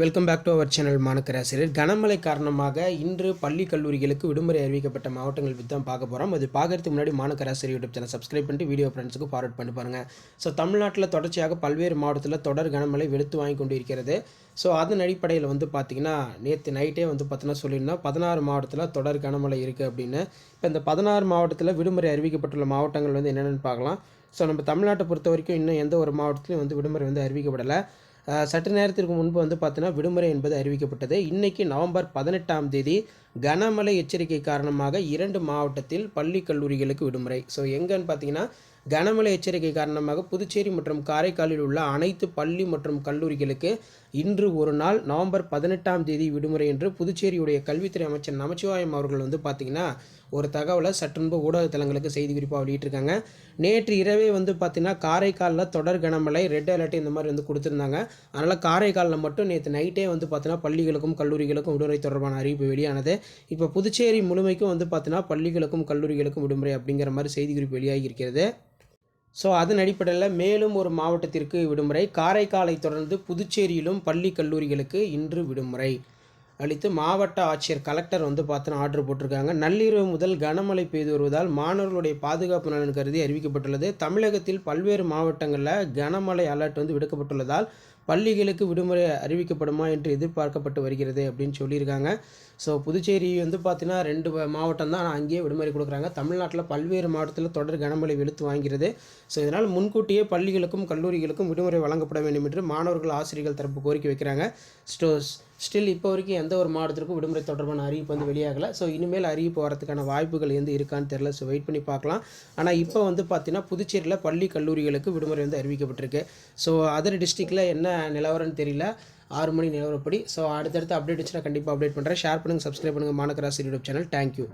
Welcome back to our channel மாணக்கராசிரியர் கனமழை காரணமாக இன்று பள்ளி கல்லூரிகளுக்கு விடுமுறை அறிவிக்கப்பட்ட மாவட்டங்கள் பற்றி தான் பார்க்க போகிறோம் அது பார்க்கறதுக்கு முன்னாடி மாணக்கராசிரியர் யூடியூப் சேனல் சப்ஸ்கிரைப் பண்ணிட்டு வீடியோ ஃப்ரெண்ட்ஸுக்கு ஃபார்வர்ட் பண்ணி பாருங்கள் ஸோ தமிழ்நாட்டில் தொடர்ச்சியாக பல்வேறு மாவட்டத்தில் தொடர் கனமழை வெளுத்து வாங்கி கொண்டு இருக்கிறது ஸோ அதன் அடிப்படையில் வந்து பார்த்திங்கன்னா நேற்று நைட்டே வந்து பார்த்தீங்கன்னா சொல்லியிருந்தோம் பதினாறு மாவட்டத்தில் தொடர் கனமழை இருக்குது அப்படின்னு. இப்போ இந்த பதினாறு மாவட்டத்தில் விடுமுறை அறிவிக்கப்பட்டுள்ள மாவட்டங்கள் வந்து என்னென்னு பார்க்கலாம். ஸோ நம்ம தமிழ்நாட்டை பொறுத்த வரைக்கும் இன்னும் எந்த ஒரு மாவட்டத்திலையும் வந்து விடுமுறை வந்து அறிவிக்கப்படலை. சற்று நேரத்திற்கு முன்பு வந்து பார்த்தீங்கன்னா விடுமுறை என்பது அறிவிக்கப்பட்டது. இன்னைக்கு நவம்பர் பதினெட்டாம் தேதி கனமழை எச்சரிக்கை காரணமாக இரண்டு மாவட்டத்தில் பள்ளி கல்லூரிகளுக்கு விடுமுறை. ஸோ எங்கன்னு பார்த்தீங்கன்னா கனமழை எச்சரிக்கை காரணமாக புதுச்சேரி மற்றும் காரைக்காலில் உள்ள அனைத்து பள்ளி மற்றும் கல்லூரிகளுக்கு இன்று ஒரு நாள் நவம்பர் பதினெட்டாம் தேதி விடுமுறை என்று புதுச்சேரியுடைய கல்வித்துறை அமைச்சர் நமச்சிவாயம் அவர்கள் வந்து பார்த்திங்கன்னா ஒரு தகவலை சற்றுன்பு ஊடகத்தலங்களுக்கு செய்தி குறிப்பாக வெளியிட்டிருக்காங்க. நேற்று இரவே வந்து பார்த்திங்கன்னா காரைக்காலில் தொடர் கனமழை ரெட் அலர்ட் இந்த மாதிரி வந்து கொடுத்துருந்தாங்க. அதனால் காரைக்காலில் மட்டும் நேற்று நைட்டே வந்து பார்த்திங்கன்னா பள்ளிகளுக்கும் கல்லூரிகளுக்கும் விடுமுறை தொடர்பான அறிவிப்பு வெளியானது. இப்போ புதுச்சேரி முழுமைக்கும் வந்து பார்த்தீங்கன்னா பள்ளிகளுக்கும் கல்லூரிகளுக்கும் விடுமுறை அப்படிங்கிற மாதிரி செய்தி குறிப்பு வெளியாகி இருக்கிறது ஸோ அதன் அடிப்படையில் மேலும் ஒரு மாவட்டத்திற்கு விடுமுறை. காரைக்காலை தொடர்ந்து புதுச்சேரியிலும் பள்ளி கல்லூரிகளுக்கு இன்று விடுமுறை. அளித்து மாவட்ட ஆட்சியர் கலெக்டர் வந்து பார்த்தோன்னா ஆர்டர் போட்டிருக்காங்க. நள்ளிரவு முதல் கனமழை பெய்து வருவதால் மாணவர்களுடைய பாதுகாப்பு நலன் கருதி அறிவிக்கப்பட்டுள்ளது. தமிழகத்தில் பல்வேறு மாவட்டங்களில் கனமழை அலர்ட் வந்து விடுக்கப்பட்டுள்ளதால் பள்ளிகளுக்கு விடுமுறை அறிவிக்கப்படுமா என்று எதிர்பார்க்கப்பட்டு வருகிறது அப்படின்னு சொல்லியிருக்காங்க. ஸோ புதுச்சேரி வந்து பார்த்தீங்கன்னா ரெண்டு மாவட்டம் தான். ஆனால் அங்கேயே விடுமுறை கொடுக்குறாங்க. தமிழ்நாட்டில் பல்வேறு மாவட்டத்தில் தொடர் கனமழை வெளுத்து வாங்கிறது ஸோ இதனால் முன்கூட்டியே பள்ளிகளுக்கும் கல்லூரிகளுக்கும் விடுமுறை வழங்கப்பட வேண்டும் என்று மாணவர்கள் ஆசிரியர்கள் தரப்பு கோரிக்கை வைக்கிறாங்க. ஸ்டோ ஸ்டில் இப்போ வரைக்கும் எந்த ஒரு மாவட்டத்திற்கும் விடுமுறை தொடர்பான அறிவிப்பு வந்து வெளியாகலை. ஸோ இனிமேல் அறிவிப்பு வரதுக்கான வாய்ப்புகள் எந்த இருக்கான்னு தெரில ஸோ வெயிட் பண்ணி பார்க்கலாம். ஆனால் இப்போ வந்து பார்த்தீங்கன்னா புதுச்சேரியில் பள்ளி கல்லூரிகளுக்கு விடுமுறை வந்து அறிவிக்கப்பட்டிருக்கு. ஸோ அதர் டிஸ்ட்ரிக்டில் என்ன நிலவரம்னு தெரியல. ஆறு மணி நிலவரப்படி. ஸோ அடுத்தடுத்து அப்டேட் வச்சுன்னா கண்டிப்பாக அப்டேட் பண்ணுறேன் ஷேர் பண்ணுங்கள் சப்ஸ்கிரைப் பண்ணுங்கள் மாநகராசி யூடியூப் சேனல் தேங்க்யூ